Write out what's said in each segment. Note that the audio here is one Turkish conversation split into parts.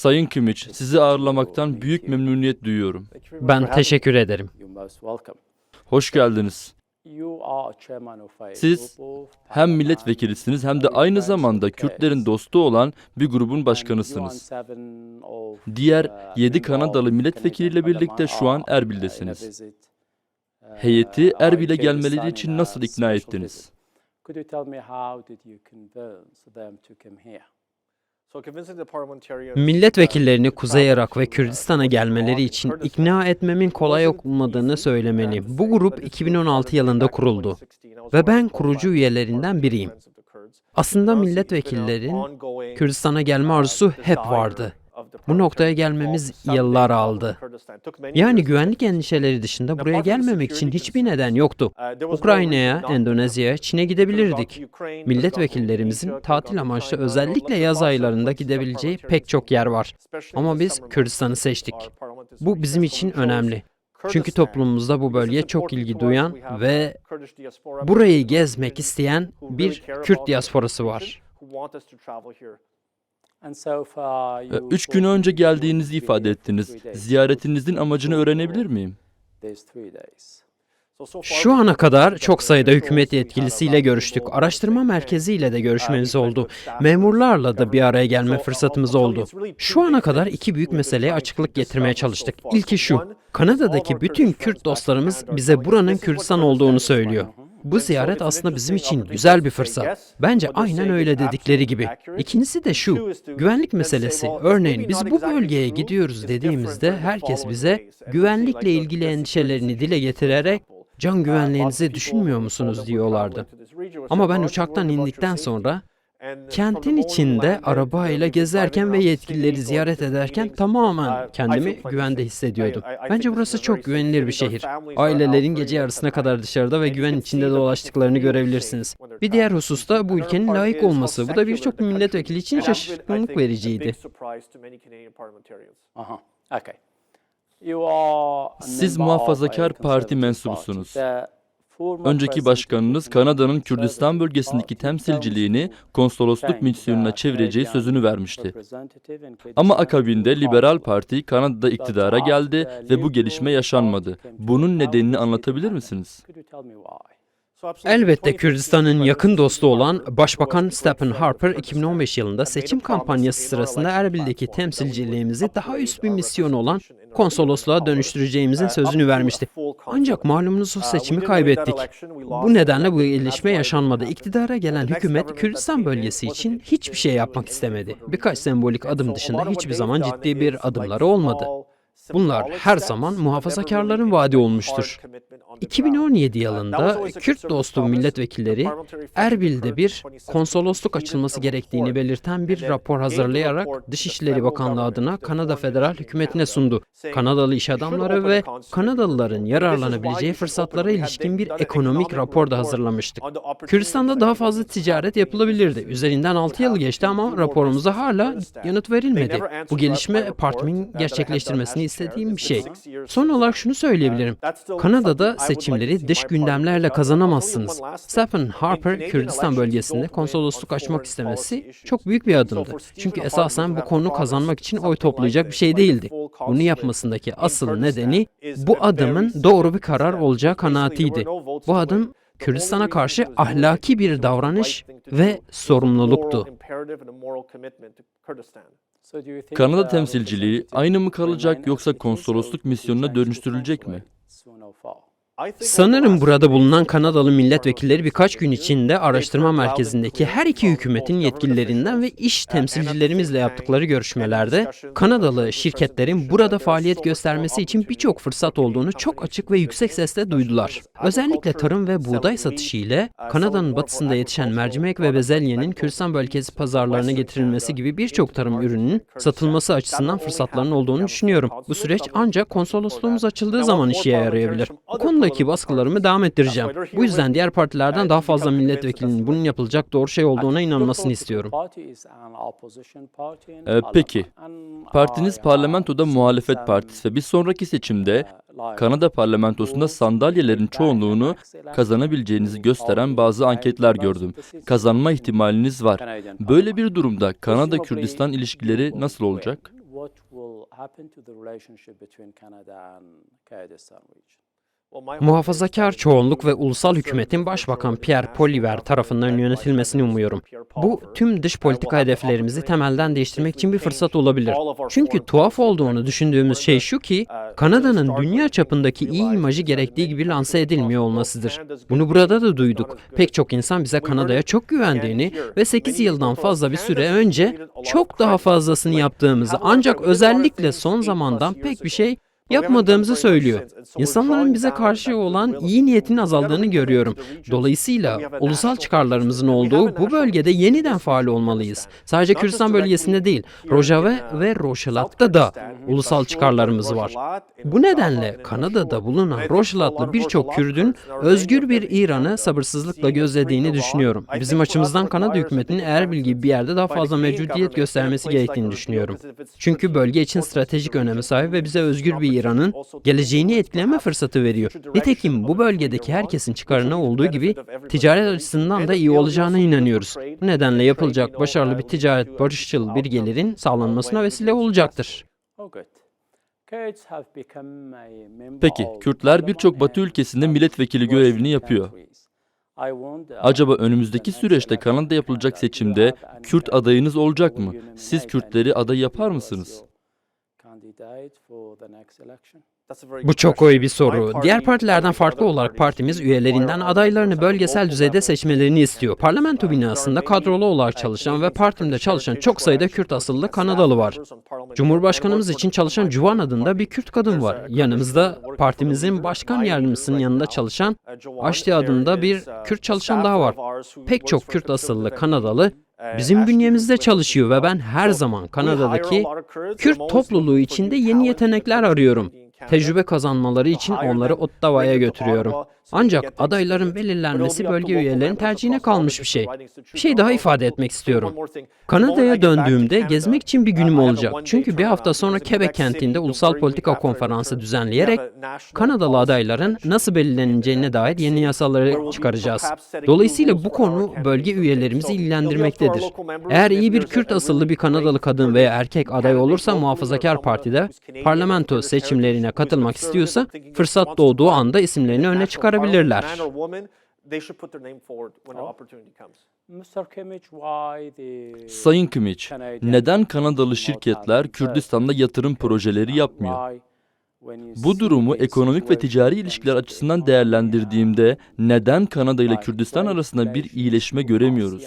Sayın Kimiç, sizi ağırlamaktan büyük memnuniyet duyuyorum. Ben teşekkür ederim. Hoş geldiniz. Siz hem milletvekilisiniz hem de aynı zamanda Kürtlerin dostu olan bir grubun başkanısınız. Diğer 7 Kanadalı milletvekiliyle birlikte şu an Erbil'desiniz. Heyeti Erbil'e gelmeleri için nasıl ikna ettiniz? Milletvekillerini Kuzey Irak ve Kürdistan'a gelmeleri için ikna etmemin kolay olmadığını söylemeliyim. Bu grup 2016 yılında kuruldu ve ben kurucu üyelerinden biriyim. Aslında milletvekillerin Kürdistan'a gelme arzusu hep vardı. Bu noktaya gelmemiz yıllar aldı. Yani güvenlik endişeleri dışında buraya gelmemek için hiçbir neden yoktu. Ukrayna'ya, Endonezya'ya, Çin'e gidebilirdik. Milletvekillerimizin tatil amaçlı özellikle yaz aylarında gidebileceği pek çok yer var. Ama biz Kürdistan'ı seçtik. Bu bizim için önemli. Çünkü toplumumuzda bu bölgeye çok ilgi duyan ve burayı gezmek isteyen bir Kürt diasporası var. Ee, Üç gün önce geldiğinizi ifade ettiniz. Ziyaretinizin amacını öğrenebilir miyim? Şu ana kadar çok sayıda hükümet yetkilisiyle görüştük. Araştırma merkeziyle de görüşmemiz oldu. Memurlarla da bir araya gelme fırsatımız oldu. Şu ana kadar iki büyük meseleye açıklık getirmeye çalıştık. İlki şu. Kanada'daki bütün Kürt dostlarımız bize buranın Kürdistan olduğunu söylüyor. Bu ziyaret aslında bizim için güzel bir fırsat. Bence aynen öyle dedikleri gibi. İkincisi de şu, güvenlik meselesi. Örneğin biz bu bölgeye gidiyoruz dediğimizde herkes bize güvenlikle ilgili endişelerini dile getirerek can güvenliğinizi düşünmüyor musunuz diyorlardı. Ama ben uçaktan indikten sonra kentin içinde arabayla gezerken ve yetkilileri ziyaret ederken tamamen kendimi güvende hissediyordum. Bence burası çok güvenilir bir şehir. Ailelerin gece yarısına kadar dışarıda ve güven içinde dolaştıklarını görebilirsiniz. Bir diğer husus da bu ülkenin layık olması. Bu da birçok milletvekili için şaşkınlık vericiydi. Siz Muhafazakar Parti mensubusunuz. Önceki başkanınız Kanada'nın Kürdistan bölgesindeki temsilciliğini konsolosluk misyonuna çevireceği sözünü vermişti. Ama akabinde Liberal Parti Kanada'da iktidara geldi ve bu gelişme yaşanmadı. Bunun nedenini anlatabilir misiniz? Elbette Kürdistan'ın yakın dostu olan Başbakan Stephen Harper 2015 yılında seçim kampanyası sırasında Erbil'deki temsilciliğimizi daha üst bir misyon olan konsolosluğa dönüştüreceğimizin sözünü vermişti. Ancak malumunuz o seçimi kaybettik. Bu nedenle bu gelişme yaşanmadı. İktidara gelen hükümet Kürdistan bölgesi için hiçbir şey yapmak istemedi. Birkaç sembolik adım dışında hiçbir zaman ciddi bir adımları olmadı. Bunlar her zaman muhafazakarların vaadi olmuştur. 2017 yılında Kürt dostu milletvekilleri Erbil'de bir konsolosluk açılması gerektiğini belirten bir rapor hazırlayarak Dışişleri Bakanlığı adına Kanada Federal Hükümeti'ne sundu. Kanadalı iş adamları ve Kanadalıların yararlanabileceği fırsatlara ilişkin bir ekonomik rapor da hazırlamıştık. Kürdistan'da daha fazla ticaret yapılabilirdi. Üzerinden 6 yıl geçti ama raporumuza hala yanıt verilmedi. Bu gelişme partimin gerçekleştirmesini istediğim bir şey. Son olarak şunu söyleyebilirim. Kanada'da seçimleri dış gündemlerle kazanamazsınız. Stephen Harper, Kürdistan bölgesinde konsolosluk açmak istemesi çok büyük bir adımdı. Çünkü esasen bu konu kazanmak için oy toplayacak bir şey değildi. Bunu yapmasındaki asıl nedeni bu adımın doğru bir karar olacağı kanaatiydi. Bu adım Kürdistan'a karşı ahlaki bir davranış ve sorumluluktu. Kanada temsilciliği aynı mı kalacak yoksa konsolosluk misyonuna dönüştürülecek mi? Sanırım burada bulunan Kanadalı milletvekilleri birkaç gün içinde araştırma merkezindeki her iki hükümetin yetkililerinden ve iş temsilcilerimizle yaptıkları görüşmelerde Kanadalı şirketlerin burada faaliyet göstermesi için birçok fırsat olduğunu çok açık ve yüksek sesle duydular. Özellikle tarım ve buğday satışı ile Kanada'nın batısında yetişen mercimek ve bezelyenin Kürdistan bölgesi pazarlarına getirilmesi gibi birçok tarım ürününün satılması açısından fırsatların olduğunu düşünüyorum. Bu süreç ancak konsolosluğumuz açıldığı zaman işe yarayabilir. Bu konudaki baskılarımı devam ettireceğim. Bu yüzden diğer partilerden daha fazla milletvekilinin bunun yapılacak doğru şey olduğuna inanmasını istiyorum. Ee, peki, partiniz parlamentoda muhalefet partisi ve bir sonraki seçimde Kanada parlamentosunda sandalyelerin çoğunluğunu kazanabileceğinizi gösteren bazı anketler gördüm. Kazanma ihtimaliniz var. Böyle bir durumda Kanada-Kürdistan ilişkileri nasıl olacak? Muhafazakar çoğunluk ve ulusal hükümetin Başbakan Pierre Poilievre tarafından yönetilmesini umuyorum. Bu tüm dış politika hedeflerimizi temelden değiştirmek için bir fırsat olabilir. Çünkü tuhaf olduğunu düşündüğümüz şey şu ki Kanada'nın dünya çapındaki iyi imajı gerektiği gibi lanse edilmiyor olmasıdır. Bunu burada da duyduk. Pek çok insan bize Kanada'ya çok güvendiğini ve 8 yıldan fazla bir süre önce çok daha fazlasını yaptığımızı ancak özellikle son zamandan pek bir şey yapmadığımızı söylüyor. İnsanların bize karşı olan iyi niyetinin azaldığını görüyorum. Dolayısıyla ulusal çıkarlarımızın olduğu bu bölgede yeniden faal olmalıyız. Sadece Kürdistan bölgesinde değil, Rojava ve Roşalat'ta da ulusal çıkarlarımız var. Bu nedenle Kanada'da bulunan Roşalatlı birçok Kürdün özgür bir İran'ı sabırsızlıkla gözlediğini düşünüyorum. Bizim açımızdan Kanada hükümetinin Erbil gibi bir yerde daha fazla mevcudiyet göstermesi gerektiğini düşünüyorum. Çünkü bölge için stratejik öneme sahip ve bize özgür bir İran'ın geleceğini etkileme fırsatı veriyor. Nitekim bu bölgedeki herkesin çıkarına olduğu gibi ticaret açısından da iyi olacağına inanıyoruz. Bu nedenle yapılacak başarılı bir ticaret barışçıl bir gelirin sağlanmasına vesile olacaktır. Peki, Kürtler birçok Batı ülkesinde milletvekili görevini yapıyor. Acaba önümüzdeki süreçte Kanada yapılacak seçimde Kürt adayınız olacak mı? Siz Kürtleri aday yapar mısınız? Bu çok iyi bir soru. Diğer partilerden farklı olarak partimiz üyelerinden adaylarını bölgesel düzeyde seçmelerini istiyor. Parlamento binasında kadrolu olarak çalışan ve partimde çalışan çok sayıda Kürt asıllı Kanadalı var. Cumhurbaşkanımız için çalışan Juvan adında bir Kürt kadın var. Yanımızda partimizin başkan yardımcısının yanında çalışan Aşti adında bir Kürt çalışan daha var. Pek çok Kürt asıllı Kanadalı bizim bünyemizde çalışıyor ve ben her zaman Kanada'daki Kürt topluluğu içinde yeni yetenekler arıyorum. Tecrübe kazanmaları için onları Ottawa'ya götürüyorum. Ancak adayların belirlenmesi bölge üyelerinin tercihine kalmış bir şey. Bir şey daha ifade etmek istiyorum. Kanada'ya döndüğümde gezmek için bir günüm olacak. Çünkü bir hafta sonra Quebec kentinde ulusal politika konferansı düzenleyerek Kanadalı adayların nasıl belirleneceğine dair yeni yasaları çıkaracağız. Dolayısıyla bu konu bölge üyelerimizi ilgilendirmektedir. Eğer iyi bir Kürt asıllı bir Kanadalı kadın veya erkek aday olursa muhafazakar partide parlamento seçimlerine katılmak istiyorsa fırsat doğduğu anda isimlerini öne çıkarabilirler. Sayın Kimiç, neden Kanadalı şirketler Kürdistan'da yatırım projeleri yapmıyor? Bu durumu ekonomik ve ticari ilişkiler açısından değerlendirdiğimde neden Kanada ile Kürdistan arasında bir iyileşme göremiyoruz?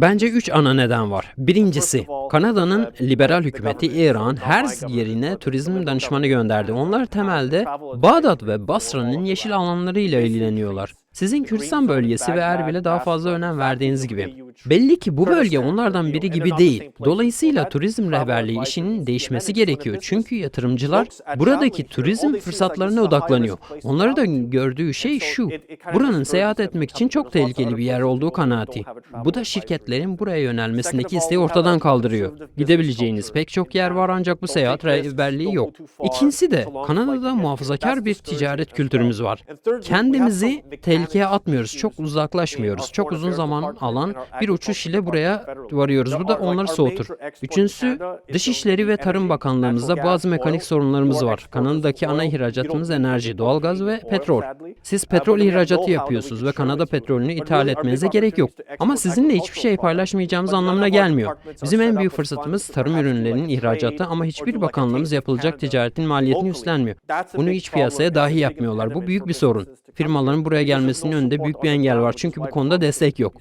Bence üç ana neden var. Birincisi, Kanada'nın liberal hükümeti İran her yerine turizm danışmanı gönderdi. Onlar temelde Bağdat ve Basra'nın yeşil alanlarıyla ilgileniyorlar. Sizin Kürdistan bölgesi ve Erbil'e daha fazla önem verdiğiniz gibi. Belli ki bu bölge onlardan biri gibi değil. Dolayısıyla turizm rehberliği işinin değişmesi gerekiyor. Çünkü yatırımcılar buradaki turizm fırsatlarına odaklanıyor. Onları da gördüğü şey şu. Buranın seyahat etmek için çok tehlikeli bir yer olduğu kanaati. Bu da şirketlerin buraya yönelmesindeki isteği ortadan kaldırıyor. Gidebileceğiniz pek çok yer var ancak bu seyahat rehberliği yok. İkincisi de Kanada'da muhafazakar bir ticaret kültürümüz var. Kendimizi tehlikeye atmıyoruz, çok uzaklaşmıyoruz. Çok uzun zaman alan bir uçuş ile buraya varıyoruz. Bu da onları soğutur. Üçüncüsü, Dışişleri ve Tarım Bakanlığımızda bazı mekanik sorunlarımız var. Kanada'daki ana ihracatımız enerji, doğalgaz ve petrol. Siz petrol ihracatı yapıyorsunuz ve Kanada petrolünü ithal etmenize gerek yok. Ama sizinle hiçbir şey paylaşmayacağımız anlamına gelmiyor. Bizim en büyük fırsatımız tarım ürünlerinin ihracatı ama hiçbir bakanlığımız yapılacak ticaretin maliyetini üstlenmiyor. Bunu iç piyasaya dahi yapmıyorlar. Bu büyük bir sorun. Firmaların buraya gelmesinin önünde büyük bir engel var çünkü bu konuda destek yok.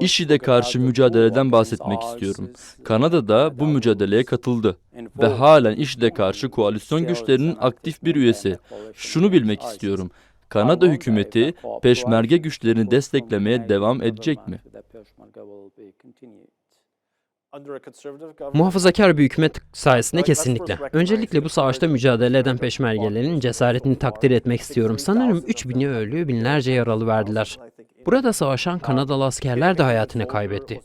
IŞİD'e karşı mücadeleden bahsetmek istiyorum. Kanada da bu mücadeleye katıldı ve halen IŞİD'e karşı koalisyon güçlerinin aktif bir üyesi. Şunu bilmek istiyorum. Kanada hükümeti peşmerge güçlerini desteklemeye devam edecek mi? Muhafazakar bir hükümet sayesinde kesinlikle. Öncelikle bu savaşta mücadele eden peşmergelerin cesaretini takdir etmek istiyorum. Sanırım 3000'i ölü, binlerce yaralı verdiler. Burada savaşan Kanadalı askerler de hayatını kaybetti.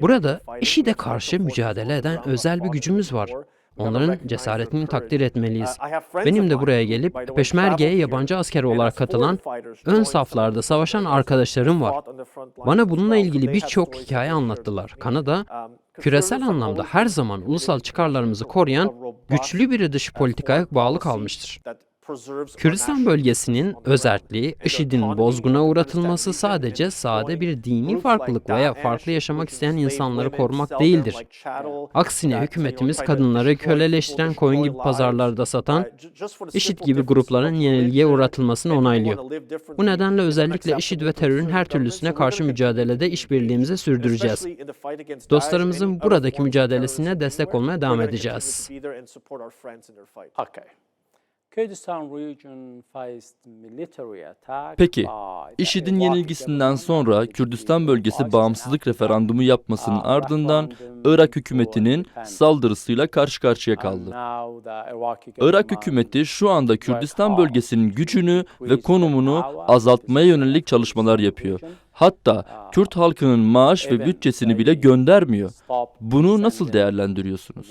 Burada IŞİD'e karşı mücadele eden özel bir gücümüz var. Onların cesaretini takdir etmeliyiz. Benim de buraya gelip peşmergeye yabancı asker olarak katılan, ön saflarda savaşan arkadaşlarım var. Bana bununla ilgili birçok hikaye anlattılar. Kanada, küresel anlamda her zaman ulusal çıkarlarımızı koruyan güçlü bir dış politikaya bağlı kalmıştır. Kürdistan bölgesinin özelliği, IŞİD'in bozguna uğratılması sadece sade bir dini farklılık veya farklı yaşamak isteyen insanları korumak değildir. Aksine hükümetimiz kadınları köleleştiren koyun gibi pazarlarda satan, IŞİD gibi grupların yenilgiye uğratılmasını onaylıyor. Bu nedenle özellikle IŞİD ve terörün her türlüsüne karşı mücadelede işbirliğimizi sürdüreceğiz. Dostlarımızın buradaki mücadelesine destek olmaya devam edeceğiz. Peki, IŞİD'in yenilgisinden sonra Kürdistan bölgesi 2005 bağımsızlık referandumu yapmasının ardından Irak hükümetinin saldırısıyla karşı karşıya kaldı. Irak hükümeti şu anda Kürdistan bölgesinin gücünü ve konumunu azaltmaya yönelik çalışmalar yapıyor. Hatta Uh, Kürt halkının maaş ve bütçesini bile göndermiyor. Bunu nasıl değerlendiriyorsunuz?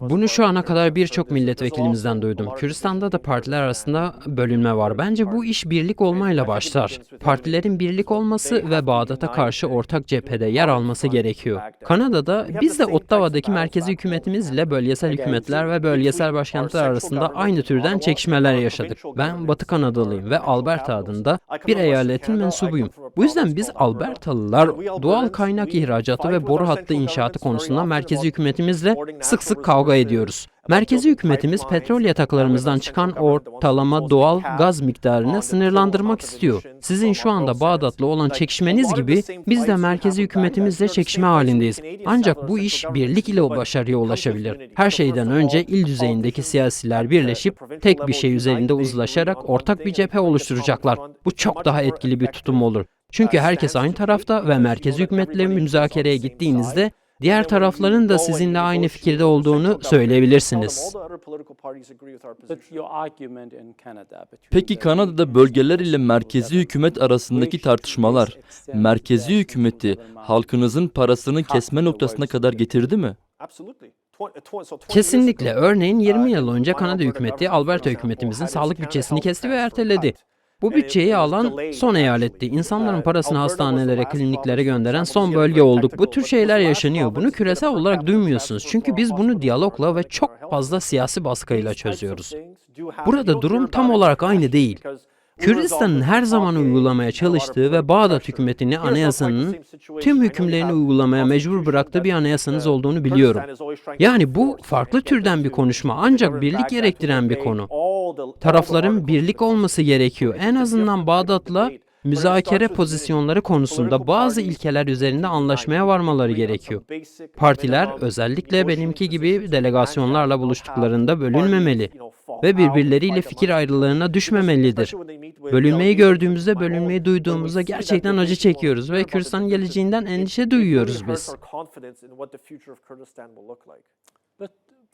Bunu şu ana kadar birçok milletvekilimizden duydum. Kürdistan'da da partiler arasında bölünme var. Bence bu iş birlik olmayla başlar. Partilerin birlik olması ve Bağdat'a karşı ortak cephede yer alması gerekiyor. Kanada'da biz de Ottawa'daki merkezi hükümetimizle bölgesel hükümetler ve bölgesel başkentler arasında aynı türden çekişmeler yaşadık. Ben Batı Kanadalıyım ve Alberta adında bir eyaletin mensubuyum. Bu yüzden biz Albertalılar doğal kaynak ihracatı ve boru hattı inşaatı konusunda merkezi hükümetimizle sık sık kavga ediyoruz. Merkezi hükümetimiz petrol yataklarımızdan çıkan ortalama doğal gaz miktarını sınırlandırmak istiyor. Sizin şu anda Bağdat'la olan çekişmeniz gibi biz de merkezi hükümetimizle çekişme halindeyiz. Ancak bu iş birlik ile başarıya ulaşabilir. Her şeyden önce il düzeyindeki siyasiler birleşip tek bir şey üzerinde uzlaşarak ortak bir cephe oluşturacaklar. Bu çok daha etkili bir tutum olur. Çünkü herkes aynı tarafta ve merkezi hükümetle müzakereye gittiğinizde diğer tarafların da sizinle aynı fikirde olduğunu söyleyebilirsiniz. Peki Kanada'da bölgeler ile merkezi hükümet arasındaki tartışmalar, merkezi hükümeti halkınızın parasını kesme noktasına kadar getirdi mi? Kesinlikle. Örneğin 20 yıl önce Kanada hükümeti Alberta hükümetimizin sağlık bütçesini kesti ve erteledi. Bu bütçeyi alan son eyaletti. İnsanların parasını hastanelere, kliniklere gönderen son bölge olduk. Bu tür şeyler yaşanıyor. Bunu küresel olarak duymuyorsunuz. Çünkü biz bunu diyalogla ve çok fazla siyasi baskıyla çözüyoruz. Burada durum tam olarak aynı değil. Kürdistan'ın her zaman uygulamaya çalıştığı ve Bağdat hükümetini anayasanın tüm hükümlerini uygulamaya mecbur bıraktığı bir anayasanız olduğunu biliyorum. Yani bu farklı türden bir konuşma ancak birlik gerektiren bir konu. Tarafların birlik olması gerekiyor. En azından Bağdat'la müzakere pozisyonları konusunda bazı ilkeler üzerinde anlaşmaya varmaları gerekiyor. Partiler özellikle benimki gibi delegasyonlarla buluştuklarında bölünmemeli ve birbirleriyle fikir ayrılığına düşmemelidir. Bölünmeyi gördüğümüzde, bölünmeyi duyduğumuzda gerçekten acı çekiyoruz ve Kürdistan'ın geleceğinden endişe duyuyoruz biz.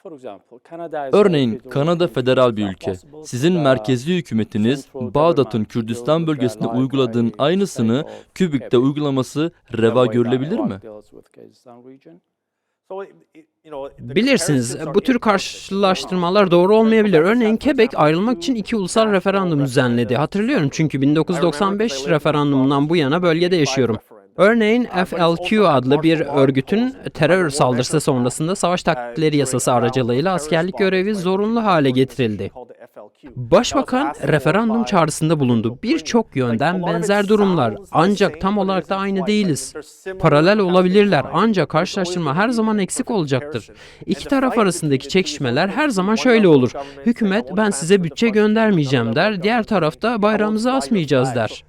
But for example, Canada is Örneğin Kanada federal bir ülke. Sizin the merkezi hükümetiniz Bağdat'ın Kürdistan bölgesinde uyguladığın aynısını Kübük'te uygulaması reva görülebilir mi? Bilirsiniz bu tür karşılaştırmalar doğru olmayabilir. Örneğin Quebec ayrılmak için iki ulusal referandum düzenledi. Hatırlıyorum çünkü 1995 referandumundan bu yana bölgede yaşıyorum. Örneğin FLQ adlı bir örgütün terör saldırısı sonrasında savaş taktikleri yasası aracılığıyla askerlik görevi zorunlu hale getirildi. Başbakan referandum çağrısında bulundu. Birçok yönden benzer durumlar ancak tam olarak da aynı değiliz. Paralel olabilirler ancak karşılaştırma her zaman eksik olacaktır. İki taraf arasındaki çekişmeler her zaman şöyle olur. Hükümet ben size bütçe göndermeyeceğim der, diğer tarafta bayrağımızı asmayacağız der.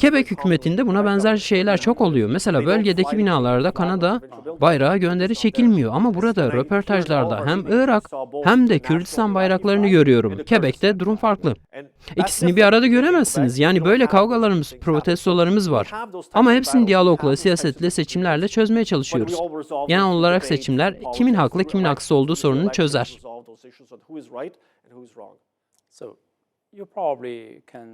Quebec hükümetinde buna benzer şeyler çok oluyor. Mesela bölgedeki binalarda Kanada bayrağı gönderi çekilmiyor ama burada röportajlarda hem Irak hem de Kürdistan bayraklarını görüyorum. Quebec'te durum farklı. İkisini bir arada göremezsiniz. Yani böyle kavgalarımız, protestolarımız var. Ama hepsini diyalogla, siyasetle, seçimlerle çözmeye çalışıyoruz. Genel olarak seçimler kimin haklı, kimin haksız olduğu sorununu çözer. So you probably can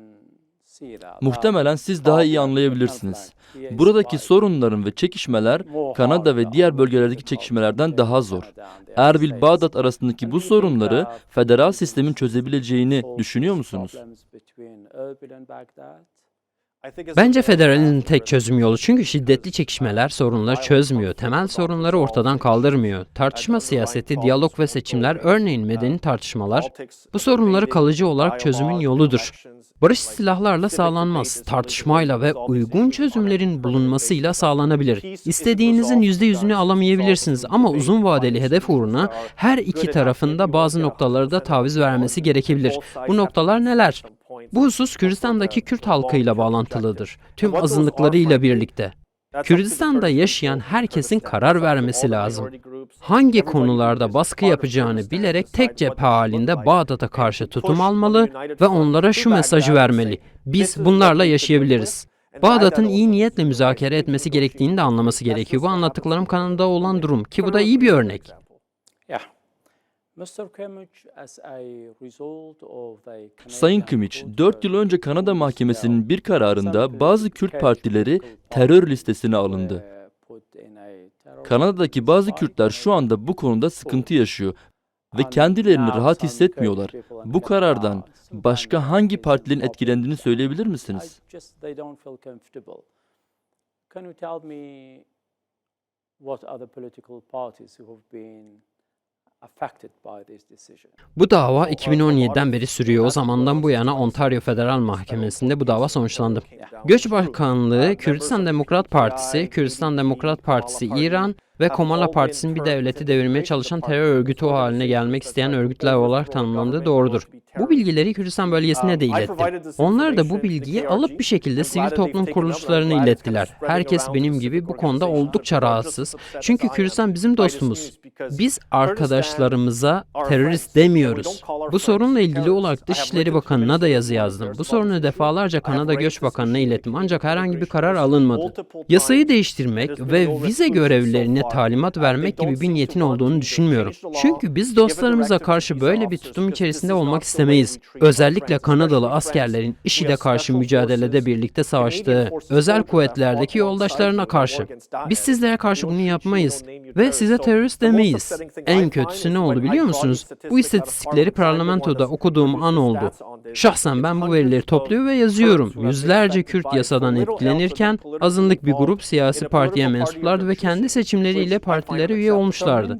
Muhtemelen siz daha iyi anlayabilirsiniz. Buradaki sorunların ve çekişmeler Kanada ve diğer bölgelerdeki çekişmelerden daha zor. Erbil-Bağdat arasındaki bu sorunları federal sistemin çözebileceğini düşünüyor musunuz? Bence federalizm tek çözüm yolu çünkü şiddetli çekişmeler sorunları çözmüyor, temel sorunları ortadan kaldırmıyor. Tartışma siyaseti, diyalog ve seçimler, örneğin medeni tartışmalar, bu sorunları kalıcı olarak çözümün yoludur. Barış silahlarla sağlanmaz, tartışmayla ve uygun çözümlerin bulunmasıyla sağlanabilir. İstediğinizin %100'ünü alamayabilirsiniz ama uzun vadeli hedef uğruna her iki tarafında bazı noktalarda taviz vermesi gerekebilir. Bu noktalar neler? Bu husus Kürdistan'daki Kürt halkıyla bağlantılıdır. Tüm azınlıklarıyla birlikte. Kürdistan'da yaşayan herkesin karar vermesi lazım. Hangi konularda baskı yapacağını bilerek tek cephe halinde Bağdat'a karşı tutum almalı ve onlara şu mesajı vermeli. Biz bunlarla yaşayabiliriz. Bağdat'ın iyi niyetle müzakere etmesi gerektiğini de anlaması gerekiyor. Bu anlattıklarım Kanada'da olan durum ki bu da iyi bir örnek. Sayın Kimiç, 4 yıl önce Kanada Mahkemesi'nin bir kararında bazı Kürt partileri terör listesine alındı. Kanada'daki bazı Kürtler şu anda bu konuda sıkıntı yaşıyor ve kendilerini rahat hissetmiyorlar. Bu karardan başka hangi partilerin etkilendiğini söyleyebilir misiniz? Can you tell me what other political parties who have been Bu dava 2017'den beri sürüyor. O zamandan bu yana Ontario Federal Mahkemesi'nde bu dava sonuçlandı. Göç Bakanlığı, Kürdistan Demokrat Partisi, Kürdistan Demokrat Partisi İran ve Komala Partisi'nin bir devleti devirmeye çalışan terör örgütü o haline gelmek isteyen örgütler olarak tanımlandığı doğrudur. Bu bilgileri Kürdistan bölgesine de iletti. Onlar da bu bilgiyi alıp bir şekilde sivil toplum kuruluşlarına ilettiler. Herkes benim gibi bu konuda oldukça rahatsız. Çünkü Kürdistan bizim dostumuz. Biz arkadaşlarımıza terörist demiyoruz. Bu sorunla ilgili olarak Dışişleri Bakanı'na da yazı yazdım. Bu sorunu defalarca Kanada Göç Bakanı'na ilettim ancak herhangi bir karar alınmadı. Yasayı değiştirmek ve vize görevlilerine talimat vermek gibi bir niyetin olduğunu düşünmüyorum. Çünkü biz dostlarımıza karşı böyle bir tutum içerisinde olmak istemeyiz. Özellikle Kanadalı askerlerin IŞİD'e karşı mücadelede birlikte savaştığı özel kuvvetlerdeki yoldaşlarına karşı. Biz sizlere karşı bunu yapmayız ve size terörist demeyiz. En kötüsü ne oldu biliyor musunuz? Bu istatistikleri parlamentoda okuduğum an oldu. Şahsen ben bu verileri topluyor ve yazıyorum. Yüzlerce Kürt yasadan etkilenirken azınlık bir grup siyasi partiye mensuplardı ve kendi seçimleriyle partilere üye olmuşlardı.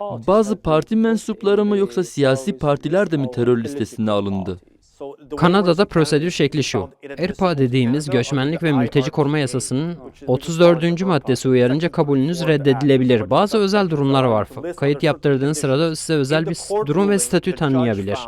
Bazı parti mensupları mı yoksa siyasi partiler de mi terör listesine alındı? Kanada'da prosedür şekli şu. ERPA dediğimiz Göçmenlik ve Mülteci Koruma Yasası'nın 34. maddesi uyarınca kabulünüz reddedilebilir. Bazı özel durumlar var. Kayıt yaptırdığınız sırada size özel bir durum ve statü tanıyabilir.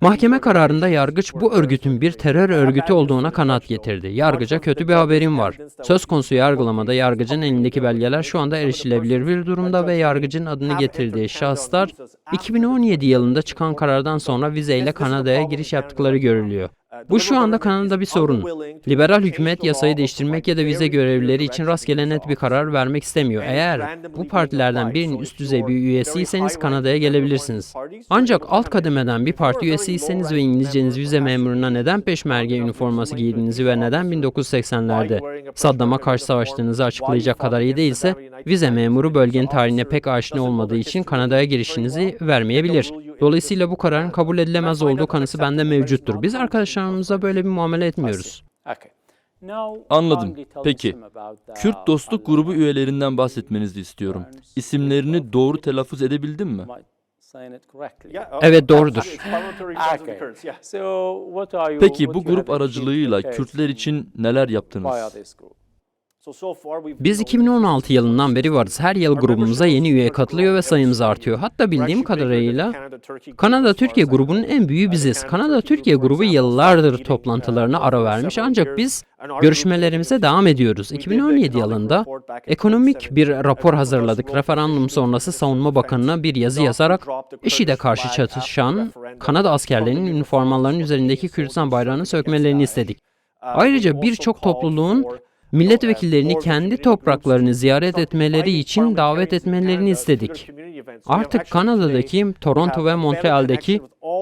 Mahkeme kararında yargıç bu örgütün bir terör örgütü olduğuna kanaat getirdi. Yargıca kötü bir haberim var. Söz konusu yargılamada yargıcın elindeki belgeler şu anda erişilebilir bir durumda ve yargıcın adını getirdiği şahıslar 2017 yılında çıkan karardan sonra vizeyle Kanada'ya giriş yaptıkları görülüyor. Bu şu anda Kanada'da bir sorun. Liberal hükümet yasayı değiştirmek ya da vize görevlileri için rastgele net bir karar vermek istemiyor. Eğer bu partilerden birinin üst düzey bir üyesiyseniz Kanada'ya gelebilirsiniz. Ancak alt kademeden bir parti üyesiyseniz ve İngilizceniz vize memuruna neden peşmerge üniforması giydiğinizi ve neden 1980'lerde Saddam'a karşı savaştığınızı açıklayacak kadar iyi değilse, vize memuru bölgenin tarihine pek aşina olmadığı için Kanada'ya girişinizi vermeyebilir. Dolayısıyla bu kararın kabul edilemez olduğu kanısı bende mevcuttur. Biz arkadaşlarımıza böyle bir muamele etmiyoruz. Anladım. Peki, Kürt Dostluk Grubu üyelerinden bahsetmenizi istiyorum. İsimlerini doğru telaffuz edebildim mi? Evet doğrudur. Peki bu grup aracılığıyla Kürtler için neler yaptınız? Biz 2016 yılından beri varız. Her yıl grubumuza yeni üye katılıyor ve sayımız artıyor. Hatta bildiğim kadarıyla Kanada-Türkiye grubunun en büyüğü biziz. Kanada-Türkiye grubu yıllardır toplantılarına ara vermiş ancak biz görüşmelerimize devam ediyoruz. 2017 yılında ekonomik bir rapor hazırladık. Referandum sonrası Savunma Bakanı'na bir yazı yazarak IŞİD'e karşı çatışan Kanada askerlerinin üniformalarının üzerindeki Kürdistan bayrağını sökmelerini istedik. Ayrıca birçok topluluğun milletvekillerini kendi topraklarını ziyaret etmeleri için davet etmelerini istedik. Artık Kanada'daki, Toronto ve Montreal'deki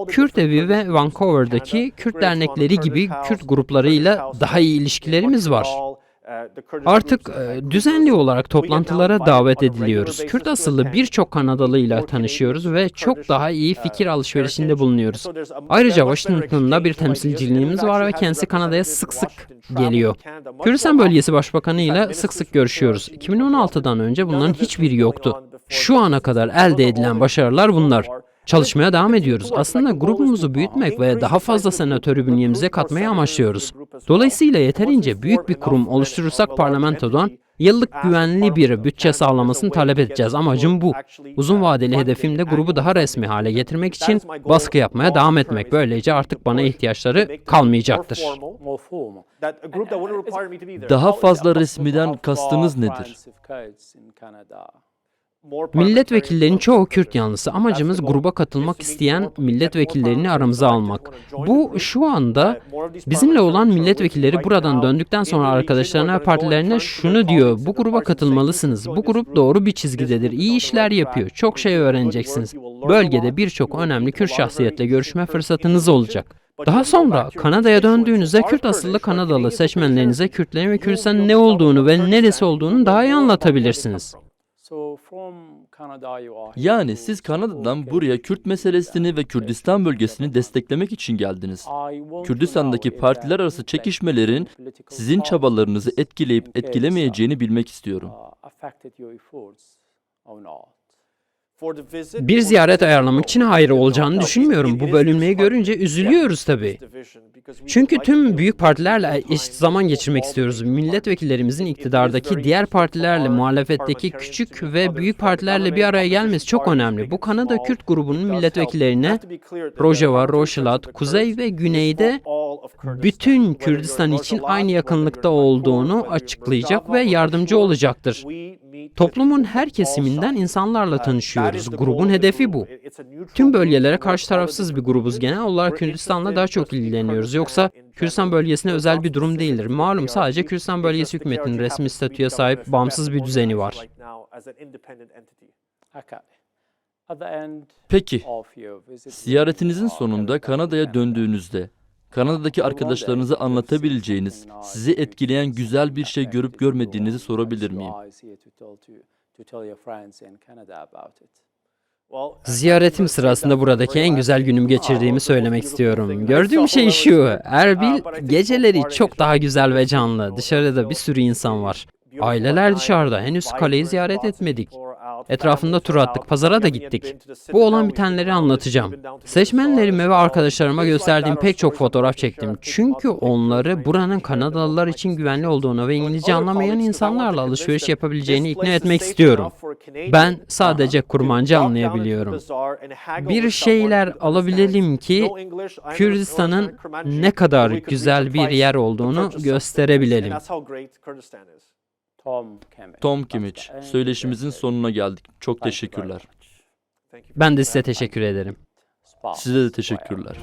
Kürt evi ve Vancouver'daki Kürt dernekleri gibi Kürt gruplarıyla daha iyi ilişkilerimiz var. Artık e, düzenli olarak toplantılara davet ediliyoruz. Kürt asıllı birçok Kanadalıyla tanışıyoruz ve çok daha iyi fikir alışverişinde bulunuyoruz. Ayrıca Washington'da bir temsilciliğimiz var ve kendisi Kanada'ya sık sık geliyor. Kürdistan Bölgesi Başbakanı ile sık sık görüşüyoruz. 2016'dan önce bunların hiçbiri yoktu. Şu ana kadar elde edilen başarılar bunlar. Çalışmaya devam ediyoruz. Aslında grubumuzu büyütmek ve daha fazla senatörü bünyemize katmayı amaçlıyoruz. Dolayısıyla yeterince büyük bir kurum oluşturursak parlamentodan yıllık güvenli bir bütçe sağlamasını talep edeceğiz. Amacım bu. Uzun vadeli hedefim de grubu daha resmi hale getirmek için baskı yapmaya devam etmek. Böylece artık bana ihtiyaçları kalmayacaktır. formal. Daha fazla resmiden kastınız nedir? Milletvekillerinin çoğu Kürt yanlısı. Amacımız gruba katılmak isteyen milletvekillerini aramıza almak. Bu şu anda bizimle olan milletvekilleri buradan döndükten sonra arkadaşlarına ve partilerine şunu diyor. Bu gruba katılmalısınız. Bu grup doğru bir çizgidedir. İyi işler yapıyor. Çok şey öğreneceksiniz. Bölgede birçok önemli Kürt şahsiyetle görüşme fırsatınız olacak. Daha sonra Kanada'ya döndüğünüzde Kürt asıllı Kanadalı seçmenlerinize Kürtlerin ve Kürdistan'ın ne olduğunu ve neresi olduğunu daha iyi anlatabilirsiniz. Yani siz Kanada'dan buraya Kürt meselesini ve Kürdistan bölgesini desteklemek için geldiniz. Kürdistan'daki partiler arası çekişmelerin sizin çabalarınızı etkileyip Kurdistan, etkilemeyeceğini bilmek istiyorum. Bir ziyaret ayarlamak için hayır olacağını düşünmüyorum. Bu bölünmeyi görünce üzülüyoruz tabii. Çünkü tüm büyük partilerle eşit zaman geçirmek istiyoruz. Milletvekillerimizin iktidardaki diğer partilerle, muhalefetteki küçük ve büyük partilerle bir araya gelmesi çok önemli. Bu Kanada Kürt grubunun milletvekillerine Rojava, Roşilat, Kuzey ve Güney'de bütün Kürdistan için aynı yakınlıkta olduğunu açıklayacak ve yardımcı olacaktır. Toplumun her kesiminden insanlarla tanışıyoruz. Grubun hedefi bu. Tüm bölgelere karşı tarafsız bir grubuz. Genel olarak Kürdistan'la daha çok ilgileniyoruz. Yoksa Kürdistan bölgesine özel bir durum değildir. Malum sadece Kürdistan bölgesi hükümetinin resmi statüye sahip bağımsız bir düzeni var. Peki, ziyaretinizin sonunda Kanada'ya döndüğünüzde Kanada'daki arkadaşlarınıza anlatabileceğiniz, sizi etkileyen güzel bir şey görüp görmediğinizi sorabilir miyim? Ziyaretim sırasında buradaki en güzel günüm geçirdiğimi söylemek istiyorum. Gördüğüm şey şu, Erbil geceleri çok daha güzel ve canlı. Dışarıda bir sürü insan var. Aileler dışarıda, henüz kaleyi ziyaret etmedik. Etrafında tur attık, pazara da gittik. Bu olan bitenleri anlatacağım. Seçmenlerime ve arkadaşlarıma gösterdiğim pek çok fotoğraf çektim. Çünkü onları buranın Kanadalılar için güvenli olduğunu ve İngilizce anlamayan insanlarla alışveriş yapabileceğini ikna etmek istiyorum. Ben sadece kurmancı anlayabiliyorum. Bir şeyler alabilelim ki Kürdistan'ın ne kadar güzel bir yer olduğunu gösterebilelim. Tom Kimmich, söyleşimizin sonuna geldik. Çok teşekkürler. Ben de size teşekkür ederim. Size de teşekkürler.